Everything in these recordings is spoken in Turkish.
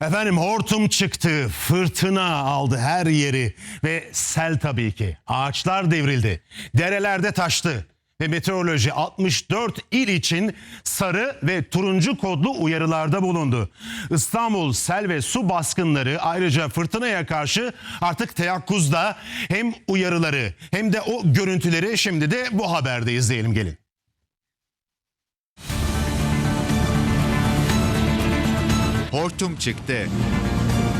Efendim hortum çıktı, fırtına aldı her yeri ve sel tabii ki. Ağaçlar devrildi, derelerde taştı ve meteoroloji 64 il için sarı ve turuncu kodlu uyarılarda bulundu. İstanbul sel ve su baskınları ayrıca fırtınaya karşı artık teyakkuzda hem uyarıları hem de o görüntüleri şimdi de bu haberde izleyelim gelin. Hortum çıktı.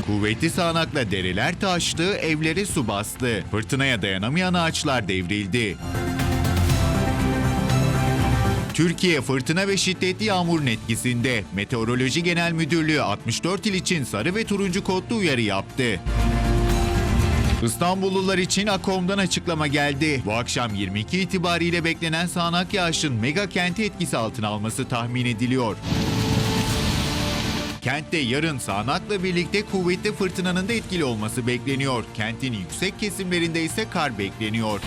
Kuvvetli sağanakla dereler taştı, evlere su bastı. Fırtınaya dayanamayan ağaçlar devrildi. Türkiye fırtına ve şiddetli yağmurun etkisinde. Meteoroloji Genel Müdürlüğü 64 il için sarı ve turuncu kodlu uyarı yaptı. İstanbullular için AKOM'dan açıklama geldi. Bu akşam 22 itibariyle beklenen sağanak yağışın mega kenti etkisi altına alması tahmin ediliyor. Kentte yarın sağanakla birlikte kuvvetli fırtınanın da etkili olması bekleniyor. Kentin yüksek kesimlerinde ise kar bekleniyor.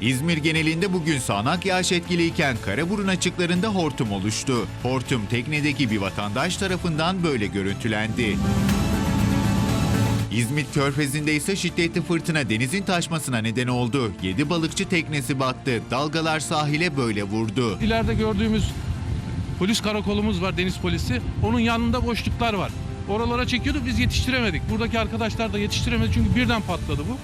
İzmir genelinde bugün sağanak yağış etkiliyken Karaburun açıklarında hortum oluştu. Hortum teknedeki bir vatandaş tarafından böyle görüntülendi. İzmit Körfezi'nde ise şiddetli fırtına denizin taşmasına neden oldu. 7 balıkçı teknesi battı. Dalgalar sahile böyle vurdu. İleride gördüğümüz polis karakolumuz var, deniz polisi. Onun yanında boşluklar var. Oralara çekiyordu biz yetiştiremedik. Buradaki arkadaşlar da yetiştiremedi çünkü birden patladı bu.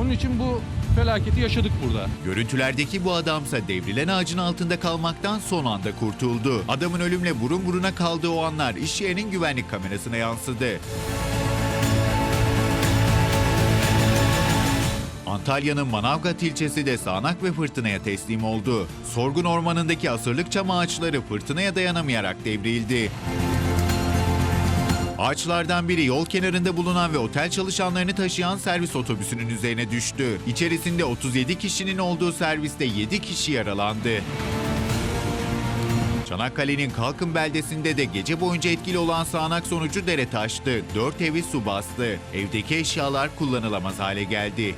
Onun için bu felaketi yaşadık burada. Görüntülerdeki bu adamsa devrilen ağacın altında kalmaktan son anda kurtuldu. Adamın ölümle burun buruna kaldığı o anlar iş yerinin güvenlik kamerasına yansıdı. Antalya'nın Manavgat ilçesi de sağanak ve fırtınaya teslim oldu. Sorgun ormanındaki asırlık çam ağaçları fırtınaya dayanamayarak devrildi. Ağaçlardan biri yol kenarında bulunan ve otel çalışanlarını taşıyan servis otobüsünün üzerine düştü. İçerisinde 37 kişinin olduğu serviste 7 kişi yaralandı. Çanakkale'nin Kalkın beldesinde de gece boyunca etkili olan sağanak sonucu dere taştı. 4 evi su bastı. Evdeki eşyalar kullanılamaz hale geldi.